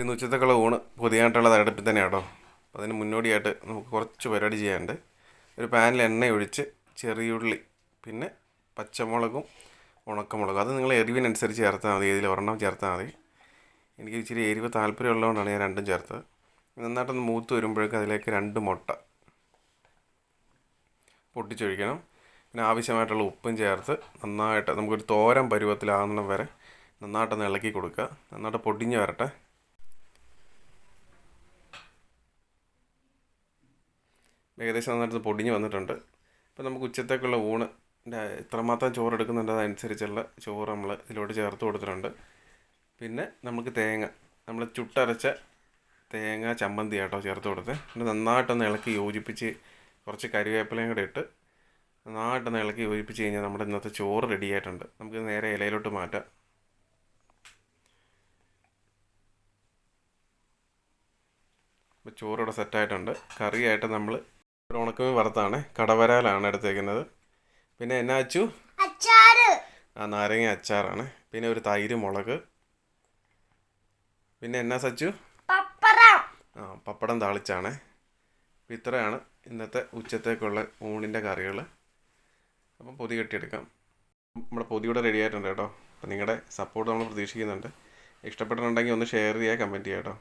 ഇന്ന് ഉച്ചത്തേക്കുള്ള ഊണ് പുതിയതായിട്ടുള്ള തരടുപ്പിൽ തന്നെ കേട്ടോ അപ്പോൾ അതിന് മുന്നോടിയായിട്ട് നമുക്ക് കുറച്ച് പരിപാടി ചെയ്യാനുണ്ട്. ഒരു പാനിൽ എണ്ണ ഒഴിച്ച് ചെറിയുള്ളി പിന്നെ പച്ചമുളകും ഉണക്കമുളകും. അത് നിങ്ങൾ എരിവിനനുസരിച്ച് ചേർത്താൽ മതി. ഇതിൽ ഒരെണ്ണം ചേർത്താൽ മതി. എനിക്ക് ഇച്ചിരി എരിവ് താല്പര്യമുള്ളതുകൊണ്ടാണ് ഞാൻ രണ്ടും ചേർത്തത്. നന്നായിട്ടൊന്ന് മൂത്ത് വരുമ്പോഴേക്കും അതിലേക്ക് രണ്ട് മുട്ട പൊട്ടിച്ചൊഴിക്കണം. പിന്നെ ആവശ്യമായിട്ടുള്ള ഉപ്പും ചേർത്ത് നന്നായിട്ട് നമുക്കൊരു തോരൻ പരുവത്തിലാകുന്നിടം വരെ നന്നായിട്ടൊന്ന് ഇളക്കി കൊടുക്കുക. നന്നായിട്ട് പൊടിഞ്ഞ് വരട്ടെ. ഏകദേശം നന്നായിട്ട് പൊടിഞ്ഞ് വന്നിട്ടുണ്ട്. അപ്പോൾ നമുക്ക് ഉച്ചത്തേക്കുള്ള ഊണ് എത്രമാത്രം ചോറ് എടുക്കുന്നുണ്ട് അതനുസരിച്ചുള്ള ചോറ് നമ്മൾ ഇതിലോട്ട് ചേർത്ത് കൊടുത്തിട്ടുണ്ട്. പിന്നെ നമുക്ക് തേങ്ങ നമ്മൾ ചുട്ടരച്ച തേങ്ങ ചമ്മന്തി ആട്ടോ ചേർത്ത് കൊടുത്ത്. പിന്നെ നന്നായിട്ടൊന്ന് ഇളക്കി യോജിപ്പിച്ച് കുറച്ച് കരിവേപ്പിലയും കൂടെ ഇട്ട് നന്നായിട്ടൊന്ന് ഇളക്കി യോജിപ്പിച്ച് കഴിഞ്ഞാൽ നമ്മുടെ ഇന്നത്തെ ചോറ് റെഡി ആയിട്ടുണ്ട്. നമുക്ക് നേരെ ഇലയിലോട്ട് മാറ്റാം. ചോറിവിടെ സെറ്റായിട്ടുണ്ട് കറിയായിട്ട് നമ്മൾ ഒരു ഉണക്കമീൻ വറുത്താണ്. കടവരാലാണ് എടുത്തേക്കുന്നത്. പിന്നെ എന്നാ അച്ചു? ആ നാരങ്ങ അച്ചാറാണ്. പിന്നെ ഒരു തൈര് മുളക്. പിന്നെ എന്നാ സച്ചു? ആ പപ്പടം താളിച്ചാണ്. ഇത്രയാണ് ഇന്നത്തെ ഉച്ചത്തേക്കുള്ള ഊണിന്റെ കറികൾ അപ്പം പൊതി കെട്ടിയെടുക്കാം. നമ്മുടെ പൊതിയുടെ റെഡി ആയിട്ടുണ്ട് കേട്ടോ. അപ്പം നിങ്ങളുടെ സപ്പോർട്ട് നമ്മൾ പ്രതീക്ഷിക്കുന്നുണ്ട്. ഇഷ്ടപ്പെട്ടിട്ടുണ്ടെങ്കിൽ ഒന്ന് ഷെയർ ചെയ്യുക കമന്റ് ചെയ്യാം കേട്ടോ.